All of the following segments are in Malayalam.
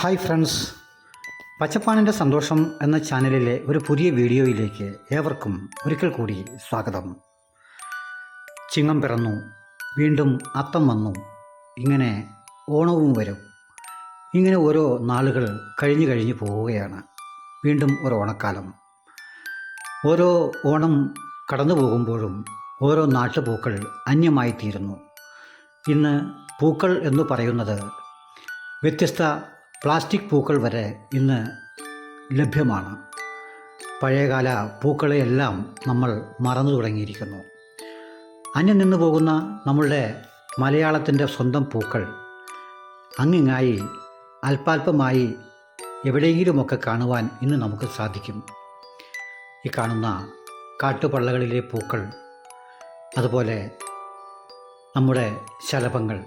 Hi friends. പച്ചപ്പാനിന്റെ സന്തോഷം എന്ന ചാനലിലെ ഒരു പുതിയ വീഡിയോയിലേക്ക് ഏവർക്കും ഒരിക്കൽ കൂടി സ്വാഗതം. ചിങ്ങം പിറന്നു. വീണ്ടും അത്തം വന്നു. ഇങ്ങനെ ഓണവും വരും. ഇങ്ങനെ ഓരോ നാളുകൾ കഴിഞ്ഞു കഴിഞ്ഞു പോവുകയാണ്. വീണ്ടും ഒരു ഓണക്കാലം. ഓരോ ഓണം കടന്നു പോകുമ്പോഴും ഓരോ നാട്ടുപൂക്കൾ അന്യമായി തീരുന്നു ഇന്ന് പൂക്കൾ എന്ന് പറയുന്നത് വ്യത്യസ്ത പ്ലാസ്റ്റിക് പൂക്കൾ വരെ ഇന്ന് ലഭ്യമാണ്. പഴയകാല പൂക്കളെയെല്ലാം നമ്മൾ മറന്നു തുടങ്ങിയിരിക്കുന്നു. അന്യം നിന്നു പോകുന്ന നമ്മളുടെ മലയാളത്തിന്റെ സ്വന്തം പൂക്കൾ അങ്ങിങ്ങായി അല്പാൽപമായി എവിടെയെങ്കിലുമൊക്കെ കാണുവാൻ ഇന്ന് നമുക്ക് സാധിക്കും. ഈ കാണുന്ന കാട്ടുപള്ളകളിലെ പൂക്കൾ അതുപോലെ നമ്മുടെ ശലഭങ്ങൾ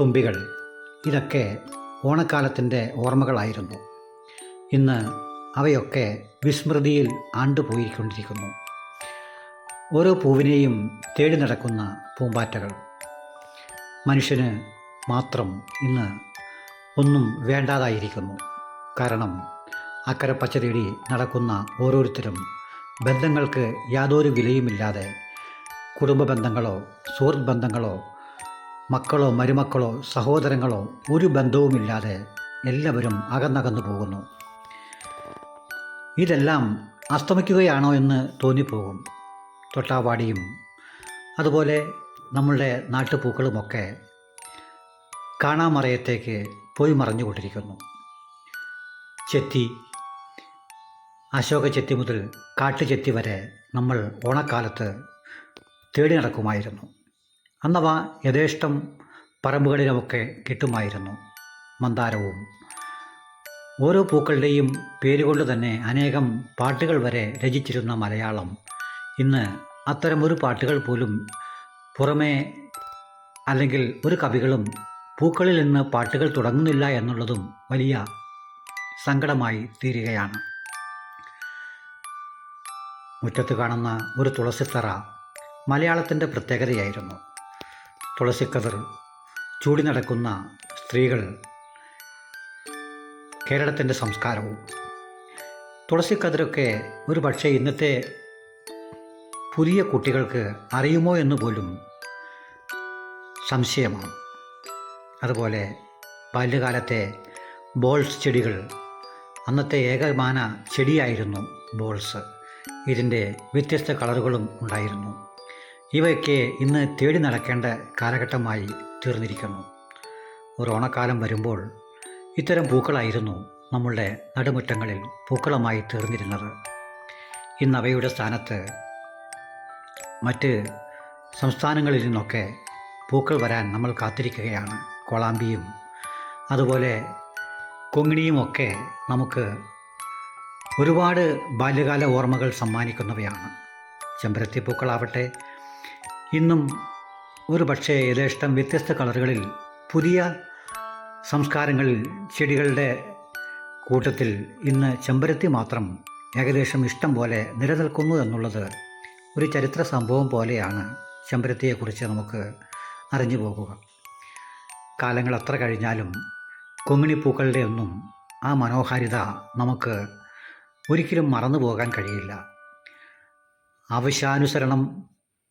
തുമ്പികൾ ഇതൊക്കെ ഓണക്കാലത്തിന്റെ ഓർമ്മകളായിരുന്നു. ഇന്ന് അവയൊക്കെ വിസ്മൃതിയിൽ ആണ്ടുപോയിക്കൊണ്ടിരിക്കുന്നു ഓരോ പൂവിനെയും തേടി നടക്കുന്ന പൂമ്പാറ്റകൾ. മനുഷ്യന് മാത്രം ഇന്ന് ഒന്നും വേണ്ടാതായിരിക്കുന്നു. കാരണം അക്കരെ പച്ച തേടി നടക്കുന്ന ഓരോരുത്തരും ബന്ധങ്ങൾക്ക് യാതൊരു വിലയുമില്ലാതെ കുടുംബ ബന്ധങ്ങളോ സുഹൃത്ത് ബന്ധങ്ങളോ മക്കളോ മരുമക്കളോ സഹോദരങ്ങളോ ഒരു ബന്ധവുമില്ലാതെ എല്ലാവരും അകന്നകന്നു പോകുന്നു. ഇതെല്ലാം അസ്തമിക്കുകയാണോ എന്ന് തോന്നിപ്പോകും. തൊട്ടാവാടിയും അതുപോലെ നമ്മളുടെ നാട്ടുപൂക്കളുമൊക്കെ കാണാമറയത്തേക്ക് പോയി മറഞ്ഞുകൊണ്ടിരിക്കുന്നു. ചെത്തി അശോക ചെത്തി മുതൽ കാട്ടുചെത്തി വരെ നമ്മൾ ഓണക്കാലത്ത് തേടി നടക്കുമായിരുന്നു. അന്നവ യഥേഷ്ടം പറമ്പുകളിലുമൊക്കെ കിട്ടുമായിരുന്നു. മന്ദാരവും. ഓരോ പൂക്കളുടെയും പേരുകൊണ്ട് തന്നെ അനേകം പാട്ടുകൾ വരെ രചിച്ചിരുന്ന മലയാളം. ഇന്ന് അത്തരമൊരു പാട്ടുകൾ പോലും പുറമേ അല്ലെങ്കിൽ ഒരു കവികളും പൂക്കളിൽ നിന്ന് പാട്ടുകൾ തുടങ്ങുന്നില്ല എന്നുള്ളതും വലിയ സങ്കടമായി തീരുകയാണ്. മുറ്റത്ത് കാണുന്ന ഒരു തുളസിത്തറ മലയാളത്തിന്റെ പ്രത്യേകതയായിരുന്നു. തുളസിക്കതിർ ചൂടി നടക്കുന്ന സ്ത്രീകൾ കേരളത്തിന്റെ സംസ്കാരവും. തുളസിക്കതിരൊക്കെ ഒരു പക്ഷേ ഇന്നത്തെ പുതിയ കുട്ടികൾക്ക് അറിയുമോ എന്ന് പോലും സംശയമാണ്. അതുപോലെ ബാല്യകാലത്തെ ബോൾസ് ചെടികൾ അന്നത്തെ ഏകമാന ചെടിയായിരുന്നു ബോൾസ്. ഇതിന്റെ വ്യത്യസ്ത കളറുകളും ഉണ്ടായിരുന്നു. ഇവയൊക്കെ ഇന്ന് തേടി നടക്കേണ്ട കാലഘട്ടമായി തീർന്നിരിക്കുന്നു. ഒരു ഓണക്കാലം വരുമ്പോൾ ഇത്തരം പൂക്കളായിരുന്നു നമ്മളുടെ നടുമുറ്റങ്ങളിൽ പൂക്കളമായി തീർന്നിരുന്നത്. ഇന്ന് അവയുടെ സ്ഥാനത്ത് മറ്റ് സംസ്ഥാനങ്ങളിൽ നിന്നൊക്കെ പൂക്കൾ വരാൻ നമ്മൾ കാത്തിരിക്കുകയാണ്. കോളാമ്പിയും അതുപോലെ കൊങ്ങിണിയുമൊക്കെ നമുക്ക് ഒരുപാട് ബാല്യകാല ഓർമ്മകൾ സമ്മാനിക്കുന്നവയാണ്. ചെമ്പരത്തി പൂക്കളാവട്ടെ ഇന്നും ഒരു പക്ഷേ യഥേഷ്ടം വ്യത്യസ്ത കളറുകളിൽ പുതിയ സംസ്കാരങ്ങളിൽ ചെടികളുടെ കൂട്ടത്തിൽ ഇന്ന് ചെമ്പരത്തി മാത്രം ഏകദേശം ഇഷ്ടം പോലെ നിലനിൽക്കുന്നു എന്നുള്ളത് ഒരു ചരിത്ര സംഭവം പോലെയാണ് ചെമ്പരത്തിയെക്കുറിച്ച് നമുക്ക് അറിഞ്ഞു പോകുക. കാലങ്ങൾ അത്ര കഴിഞ്ഞാലും കൊങ്ങിണിപ്പൂക്കളുടെ ഒന്നും ആ മനോഹാരിത നമുക്ക് ഒരിക്കലും മറന്നു പോകാൻ കഴിയില്ല. ആവശ്യാനുസരണം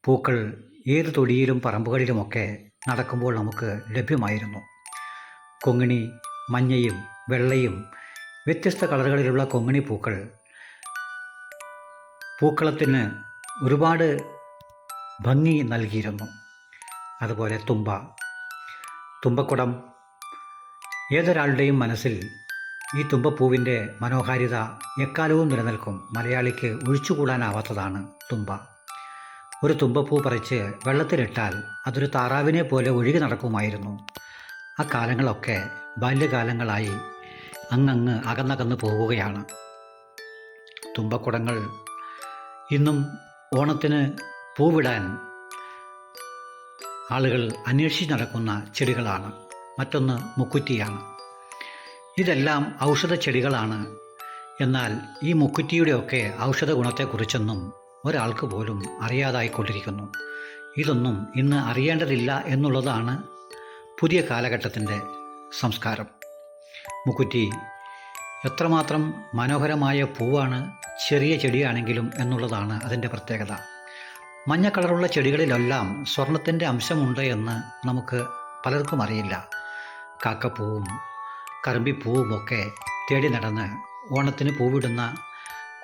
പൂക്കൾ ഏത് തൊടിയിലും പറമ്പുകളിലുമൊക്കെ നടക്കുമ്പോൾ നമുക്ക് ലഭ്യമായിരുന്നു. കൊങ്ങിണി മഞ്ഞയും വെള്ളയും വ്യത്യസ്ത കളറുകളിലുള്ള കൊങ്ങിണി പൂക്കൾ. പൂക്കളത്തിന് ഒരുപാട് ഭംഗി നൽകിയിരുന്നു. അതുപോലെ തുമ്പ തുമ്പക്കുടം. ഏതൊരാളുടെയും മനസ്സിൽ ഈ തുമ്പപ്പൂവിന്റെ മനോഹാരിത എക്കാലവും നിലനിൽക്കും. മലയാളിക്ക് ഒഴിച്ചുകൂടാനാവാത്തതാണ് തുമ്പ. ഒരു തുമ്പപ്പൂ പറിച്ച് വെള്ളത്തിലിട്ടാൽ അതൊരു താറാവിനെ പോലെ ഒഴുകി നടക്കുമായിരുന്നു. ആ കാലങ്ങളൊക്കെ ബാല്യകാലങ്ങളായി അങ്ങങ്ങ് അകന്നകന്ന് പോവുകയാണ് തുമ്പക്കുടങ്ങൾ ഇന്നും ഓണത്തിന് പൂവിടാൻ ആളുകൾ അന്വേഷിച്ച് നടക്കുന്ന ചെടികളാണ്. മറ്റൊന്ന് മുക്കുറ്റിയാണ്. ഇതെല്ലാം ഔഷധ ചെടികളാണ് എന്നാൽ ഈ മുക്കുറ്റിയുടെയൊക്കെ ഔഷധ ഗുണത്തെക്കുറിച്ചൊന്നും ഒരാൾക്ക് പോലും അറിയാതായിക്കൊണ്ടിരിക്കുന്നു. ഇതൊന്നും ഇന്ന് അറിയേണ്ടതില്ല എന്നുള്ളതാണ് പുതിയ കാലഘട്ടത്തിന്റെ സംസ്കാരം. മുക്കുറ്റി എത്രമാത്രം മനോഹരമായ പൂവാണ് ചെറിയ ചെടിയാണെങ്കിലും എന്നുള്ളതാണ് അതിന്റെ പ്രത്യേകത. മഞ്ഞ കളറുള്ള ചെടികളിലെല്ലാം സ്വർണത്തിന്റെ അംശമുണ്ട് എന്ന് നമുക്ക് പലർക്കും അറിയില്ല. കാക്കപ്പൂവും കറുമ്പിപ്പൂവും ഒക്കെ തേടി നടന്ന് ഓണത്തിന് പൂവിടുന്ന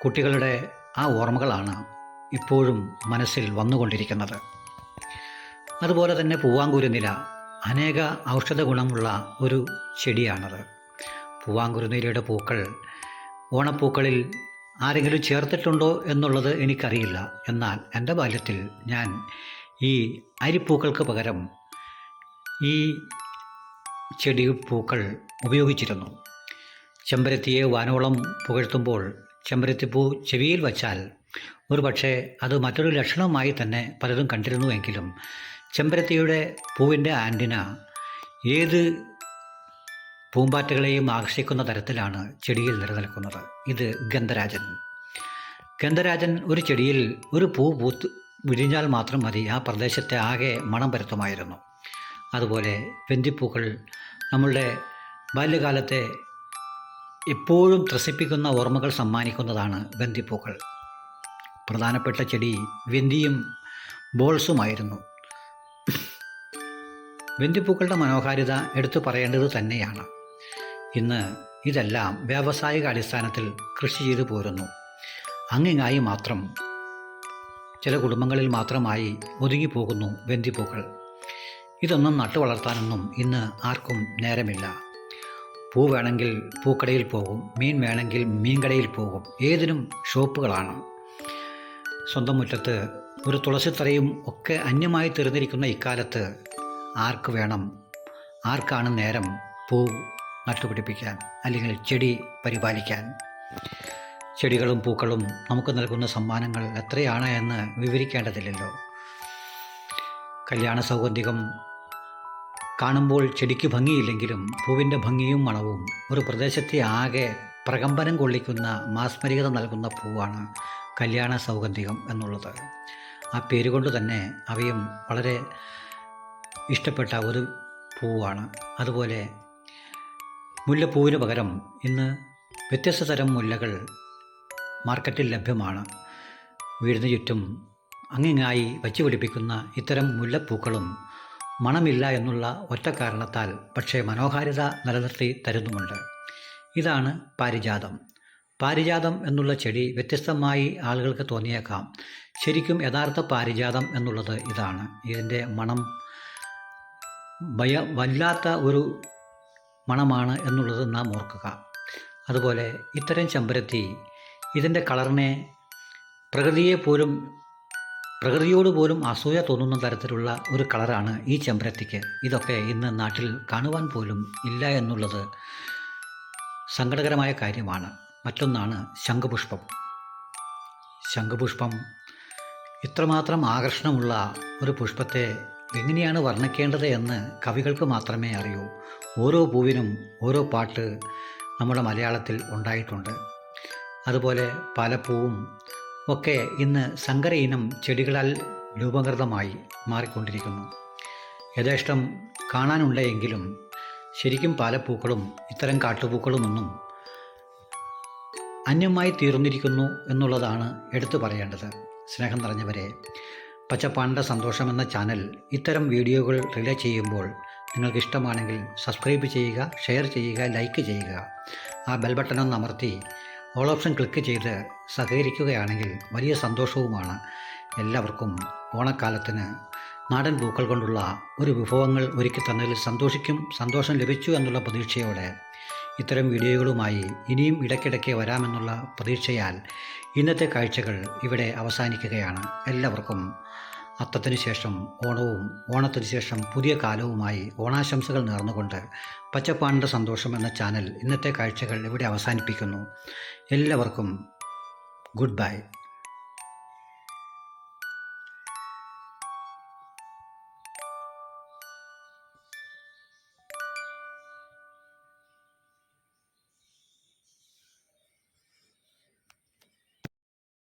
കുട്ടികളുടെ ആ ഓർമ്മകളാണ് ഇപ്പോഴും മനസ്സിൽ വന്നുകൊണ്ടിരിക്കുന്നത്. അതുപോലെ തന്നെ പൂവാങ്കുരുനില അനേക ഔഷധ ഗുണമുള്ള ഒരു ചെടിയാണത്. പൂവാങ്കുരുനിലയുടെ പൂക്കൾ ഓണപ്പൂക്കളിൽ ആരെങ്കിലും ചേർത്തിട്ടുണ്ടോ എന്നുള്ളത് എനിക്കറിയില്ല. എന്നാൽ എന്റെ ബാല്യത്തിൽ ഞാൻ ഈ അരിപ്പൂക്കൾക്ക് പകരം ഈ ചെടി പൂക്കൾ ഉപയോഗിച്ചിരുന്നു. ചെമ്പരത്തിയെ വാനോളം പുകഴ്ത്തുമ്പോൾ ചെമ്പരത്തിപ്പൂ ചെവിയിൽ വച്ചാൽ ഒരു പക്ഷേ അത് മറ്റൊരു ലക്ഷണമായി തന്നെ പലരും കണ്ടിരുന്നുവെങ്കിലും ചെമ്പരത്തിയുടെ പൂവിന്റെ ആന്റിന ഏത് പൂമ്പാറ്റകളെയും ആകർഷിക്കുന്ന തരത്തിലാണ് ചെടിയിൽ നിലനിൽക്കുന്നത്? ഇത് ഗന്ധരാജൻ. ഗന്ധരാജൻ ഒരു ചെടിയിൽ ഒരു പൂ പൂത്ത് വിരിഞ്ഞാൽ മാത്രം മതി. ആ പ്രദേശത്തെ ആകെ മണം പരത്തുമായിരുന്നു. അതുപോലെ വെന്തിപ്പൂക്കൾ നമ്മളുടെ ബാല്യകാലത്തെ എപ്പോഴും ത്രസിപ്പിക്കുന്ന ഓർമ്മകൾ സമ്മാനിക്കുന്നതാണ് വെന്തിപ്പൂക്കൾ. പ്രധാനപ്പെട്ട ചെടി വെന്തിയും ബോൾസുമായിരുന്നു. വെന്തിപ്പൂക്കളുടെ മനോഹാരിത എടുത്തു പറയേണ്ടത് തന്നെയാണ്. ഇന്ന് ഇതെല്ലാം വ്യാവസായിക അടിസ്ഥാനത്തിൽ കൃഷി ചെയ്തു പോരുന്നു. അങ്ങിങ്ങായി മാത്രം ചില കുടുംബങ്ങളിൽ മാത്രമായി ഒതുങ്ങിപ്പോകുന്നു വെന്തിപ്പൂക്കൾ ഇതൊന്നും നട്ടു വളർത്താനൊന്നും ഇന്ന് ആർക്കും നേരമില്ല. പൂ വേണമെങ്കിൽ പൂക്കടയിൽ പോകും മീൻ വേണമെങ്കിൽ മീൻകടയിൽ പോകും ഏതിനും ഷോപ്പുകളാണ്. സ്വന്തം മുറ്റത്ത് ഒരു തുളസിത്തറയും ഒക്കെ അന്യമായി തീർന്നിരിക്കുന്ന ഇക്കാലത്ത് ആർക്ക് വേണം? ആർക്കാണ് നേരം പൂ നട്ടുപിടിപ്പിക്കാൻ അല്ലെങ്കിൽ ചെടി പരിപാലിക്കാൻ? ചെടികളും പൂക്കളും നമുക്ക് നൽകുന്ന സമ്മാനങ്ങൾ എത്രയാണ് എന്ന് വിവരിക്കേണ്ടതില്ലല്ലോ. കല്യാണ സൗഗന്ധികം കാണുമ്പോൾ ചെടിക്ക് ഭംഗിയില്ലെങ്കിലും പൂവിന്റെ ഭംഗിയും മണവും ഒരു പ്രദേശത്തെ ആകെ പ്രകമ്പനം കൊള്ളിക്കുന്ന മാസ്മരികത നൽകുന്ന പൂവാണ് കല്യാണ സൗഗന്ധികം എന്നുള്ളത്. ആ പേരുകൊണ്ട് തന്നെ അവയും വളരെ ഇഷ്ടപ്പെട്ട ഒരു പൂവാണ്. അതുപോലെ മുല്ലപ്പൂവിന് പകരം ഇന്ന് വ്യത്യസ്ത തരം മുല്ലകൾ മാർക്കറ്റിൽ ലഭ്യമാണ്. വീടിന് ചുറ്റും അങ്ങിങ്ങായി വച്ചു പിടിപ്പിക്കുന്ന ഇത്തരം മുല്ലപ്പൂക്കളും മണമില്ല എന്നുള്ള ഒറ്റ കാരണത്താൽ പക്ഷേ മനോഹാരിത നിലനിർത്തി തരുന്നുമുണ്ട്. ഇതാണ് പാരിജാതം. പാരിജാതം എന്നുള്ള ചെടി വ്യത്യസ്തമായി ആളുകൾക്ക് തോന്നിയേക്കാം. ശരിക്കും യഥാർത്ഥ പാരിജാതം എന്നുള്ളത് ഇതാണ്. ഇതിന്റെ മണം ഭയ വല്ലാത്ത ഒരു മണമാണ് എന്നുള്ളത് നാം ഓർക്കുക. അതുപോലെ ഇത്തരം ചെമ്പരത്തി ഇതിന്റെ കളറിനെ പ്രകൃതിയെ പോലും പ്രകൃതിയോട് പോലും അസൂയ തോന്നുന്ന തരത്തിലുള്ള ഒരു കളറാണ് ഈ ചെമ്പരത്തിക്ക്. ഇതൊക്കെ ഇന്ന് നാട്ടിൽ കാണുവാൻ പോലും ഇല്ല എന്നുള്ളത് സങ്കടകരമായ കാര്യമാണ്. മറ്റൊന്നാണ് ശംഖുപുഷ്പം. ശംഖുപുഷ്പം ഇത്രമാത്രം ആകർഷണമുള്ള ഒരു പുഷ്പത്തെ എങ്ങനെയാണ് വർണിക്കേണ്ടത് എന്ന് കവികൾക്ക് മാത്രമേ അറിയൂ. ഓരോ പൂവിനും ഓരോ പാട്ട് നമ്മുടെ മലയാളത്തിൽ ഉണ്ടായിട്ടുണ്ട്. അതുപോലെ പല പൂവും ഒക്കെ ഇന്ന് സങ്കര ഇനം ചെടികളാൽ രൂപകൃതമായി മാറിക്കൊണ്ടിരിക്കുന്നു. യഥേഷ്ടം കാണാനുണ്ടെങ്കിലും ശരിക്കും പല പൂക്കളും ഇത്തരം കാട്ടുപൂക്കളുമൊന്നും അന്യമായി തീർന്നിരിക്കുന്നു എന്നുള്ളതാണ് എടുത്തു പറയേണ്ടത്. സ്നേഹം നിറഞ്ഞവരെ പച്ചപ്പാണ്ട സന്തോഷം എന്ന ചാനൽ ഇത്തരം വീഡിയോകൾ റിലേ ചെയ്യുമ്പോൾ നിങ്ങൾക്ക് ഇഷ്ടമാണെങ്കിൽ സബ്സ്ക്രൈബ് ചെയ്യുക ഷെയർ ചെയ്യുക ലൈക്ക് ചെയ്യുക. ആ ബെൽ ബട്ടൺ ഒന്ന് അമർത്തി ഓൾ ഓപ്ഷൻ ക്ലിക്ക് ചെയ്ത് സഹകരിക്കുകയാണെങ്കിൽ വലിയ സന്തോഷവുമാണ് എല്ലാവർക്കും ഓണക്കാലത്തിന്. നാടൻ പൂക്കൾ കൊണ്ടുള്ള ഒരു വിഭവങ്ങൾ ഒരുക്കി തന്നതിൽ സന്തോഷിക്കും സന്തോഷം ലഭിച്ചു എന്നുള്ള പ്രതീക്ഷയോടെ ഇത്തരം വീഡിയോകളുമായി ഇനിയും ഇടയ്ക്കിടയ്ക്ക് വരാമെന്നുള്ള പ്രതീക്ഷയാൽ ഇന്നത്തെ കാഴ്ചകൾ ഇവിടെ അവസാനിക്കുകയാണ്. എല്ലാവർക്കും അത്തത്തിനു ശേഷം ഓണവും ഓണത്തിനു ശേഷം പുതിയ കാലവുമായി ഓണാശംസകൾ നേർന്നുകൊണ്ട് പച്ചപ്പാണിന്റെ സന്തോഷം എന്ന ചാനൽ ഇന്നത്തെ കാഴ്ചകൾ ഇവിടെ അവസാനിപ്പിക്കുന്നു. എല്ലാവർക്കും ഗുഡ് ബൈ.